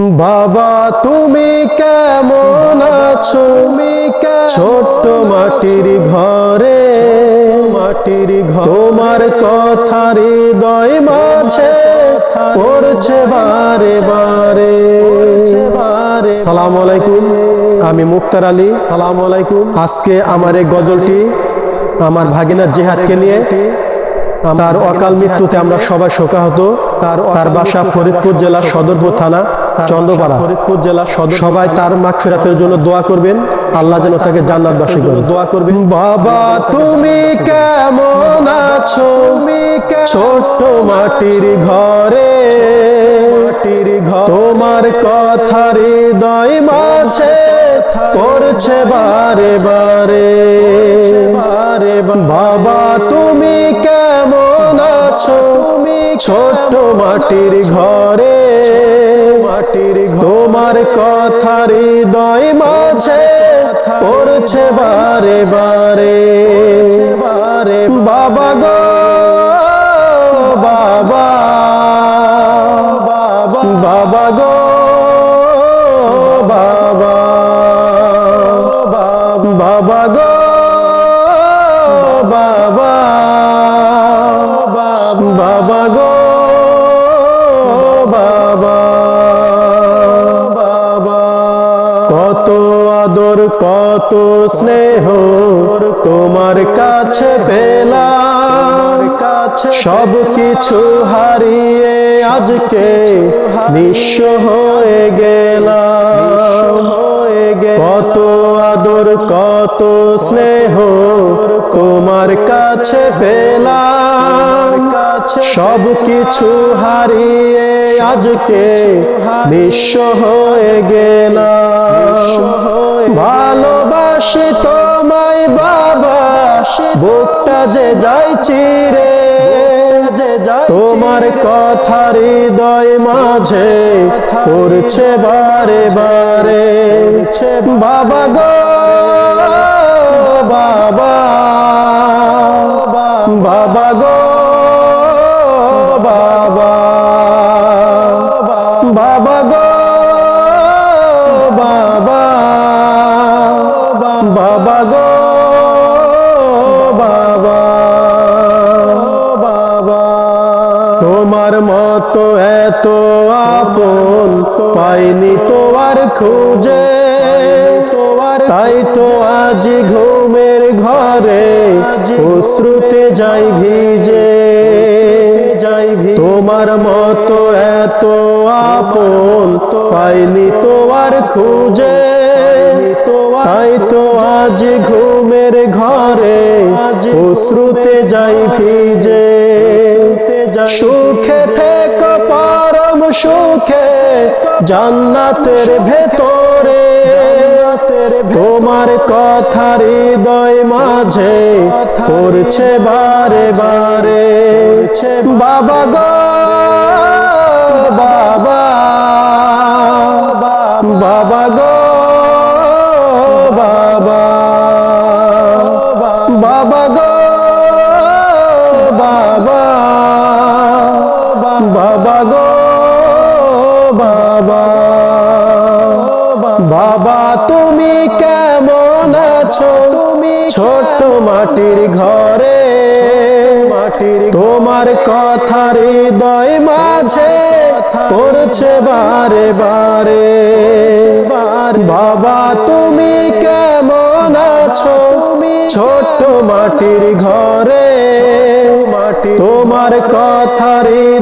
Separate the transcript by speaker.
Speaker 1: বাবা তুমি কেমন আছো? ছোট্ট মাটির ঘরে। মাটির ঘর। তোমার কথা হৃদয় মাঝে পড়ছে বারে বারে। সালাম আলাইকুম আমি মুক্তার আলী। সালাম আলাইকুম। আজকে আমার এই গজলটি আমার ভাগিনা জেহাদকে নিয়ে তার অকাল মৃত্যুতে আমরা সবাই শোকাহত। তার তার বাসা ফরিদপুর জেলার সদরপুর থানা। চন্দ্রপাড়া। ফরিদপুর জেলা সদর সবাই তার মাগফিরাতের জন্য দোয়া করবেন। আল্লাহ যেন তাকে জান্নাতবাসী দোয়া করবেন। বাবা তুমি কেমন আছো? ছোট্ট মাটির ঘরে। মাটির ঘর। তোমার কথা হৃদয় মাঝে পড়ছে বারে বারে। বারে বাবা তুমি কেমন আছো? তুমি ছোট্ট মাটির ঘরে। তোমার কথা হৃদয় মাঝে পড়ছে বারে বারে। আদর কত স্নেহ তোমার কাছে পেলাম। কাছে সব কিছু হারিয়ে আজকে নিঃস্ব হয়ে গেলাম। কত আদর, কত স্নেহ তোমার কাছে পেলাম। সব কিছু হারিয়ে আজকে নিঃস্ব হয়ে গেলাম। ভালোবাসি তোমায় বাবা বুকটা যে যাইছি রে যে যাই তোমার কথা হৃদয় মাঝে পড়ছে বারে বারে। বাবা গো বাবা বাবা গো। মতো এত আপন, পাইনি তোমার খুঁজে। তোমার তাই তো আজ ঘুমের ঘরে অশ্রুতে যাই ভিজে। যাই তোমার মতো এত আপন, পাইনি তোমার খুঁজে। তাই তো আজ ঘুমের ঘরে অশ্রুতে যাই ভিজে। সুখে থেকে পরম সুখে। জান্নাতের ভেতরে। তোমার কথা হৃদয় মাঝে পড়ছে বারে বারে। বাবা গো বাবা। বাবা গো বাবা, তুমি কেমন আছো? তুমি ছোট্ট মাটির ঘরে মাটির তোমার কথা হৃদয় মাঝে পড়ছে বারে বারে। বাবা, তুমি কেমন আছো? তুমি ছোট্ট মাটির ঘরে মাটি তোমার কথা হৃদয় মাঝে